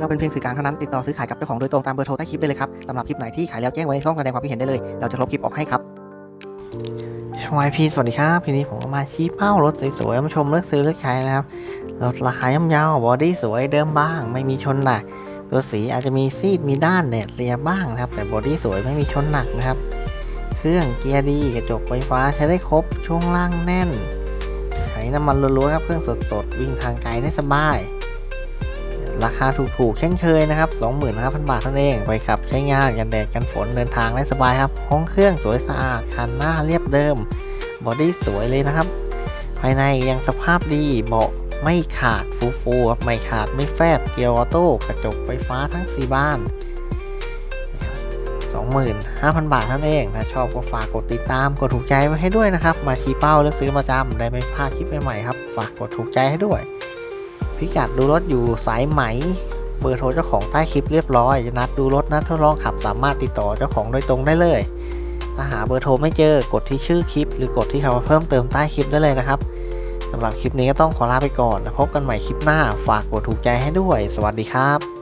เราเป็นเพียงสื่อกลางเท่านั้นติดต่อซื้อขายกับเจ้าของโดยตรงตามเบอร์โทรใต้คลิปได้เลยครับสำหรับคลิปไหนที่ขายแล้วแจ้งไว้ในช่องแสดงความคิดเห็นได้เลย เราจะลบคลิปออกให้ครับชวายพีสวัสดีครับทีนี้ผมมาชี้เป้ารถสวยๆมาชมเลือกซื้อเลือกขายนะครับรถราคาย่อมเยาวบอดี้สวยเดิมบ้าง ไม่มีชนหนักตัวสีอาจจะมีซีดมีด้านแดดเรียบ้างนะครับ แต่บอดี้สวยไม่มีชนหนักนะครับ เครื่องเกียร์ดีกระจกไฟฟ้าใช้ได้ครบช่วงล่างแน่นไขน้ำมันล้วนๆครับเครื่องสดๆวิ่งทางไกลได้สบาย ราคาถูกๆเช่นเคยนะครับ 25,000 บาทเท่านั้นเองไปขับใช้งานกันแดดกันฝนเดินทางได้สบายครับ ห้องเครื่องสวยสะอาดคันหน้าเรียบเดิม บอดี้สวยเลยนะครับ ภายในยังสภาพดีเบาะไม่ขาดฟูๆครับไม่ขาดไม่แฟบเกียร์ออโต้กระจกไฟฟ้าทั้ง 4 บ้าน 25,000 บาทท่านั้นเอง ถ้าชอบก็ฝากกดติดตามกดถูกใจไว้ให้ด้วยนะครับ มาชี้เป้าเลือกซื้อประจำได้ไม่พลาดคลิปใหม่ๆครับ ฝากกดถูกใจให้ด้วย พิกัดดูรถอยู่สายไหม เบอร์โทรเจ้าของใต้คลิปเรียบร้อยนัดดูรถนัดทดลองขับสามารถติดต่อเจ้าของโดยตรงได้เลย ถ้าหาเบอร์โทรไม่เจอกดที่ชื่อคลิป หรือกดที่คำว่าเพิ่มเติมใต้คลิปได้เลยนะครับสำหรับคลิปนี้ก็ต้องขอลาไปก่อนแล้วพบกันใหม่คลิปหน้า ฝากกดถูกใจให้ด้วย สวัสดีครับ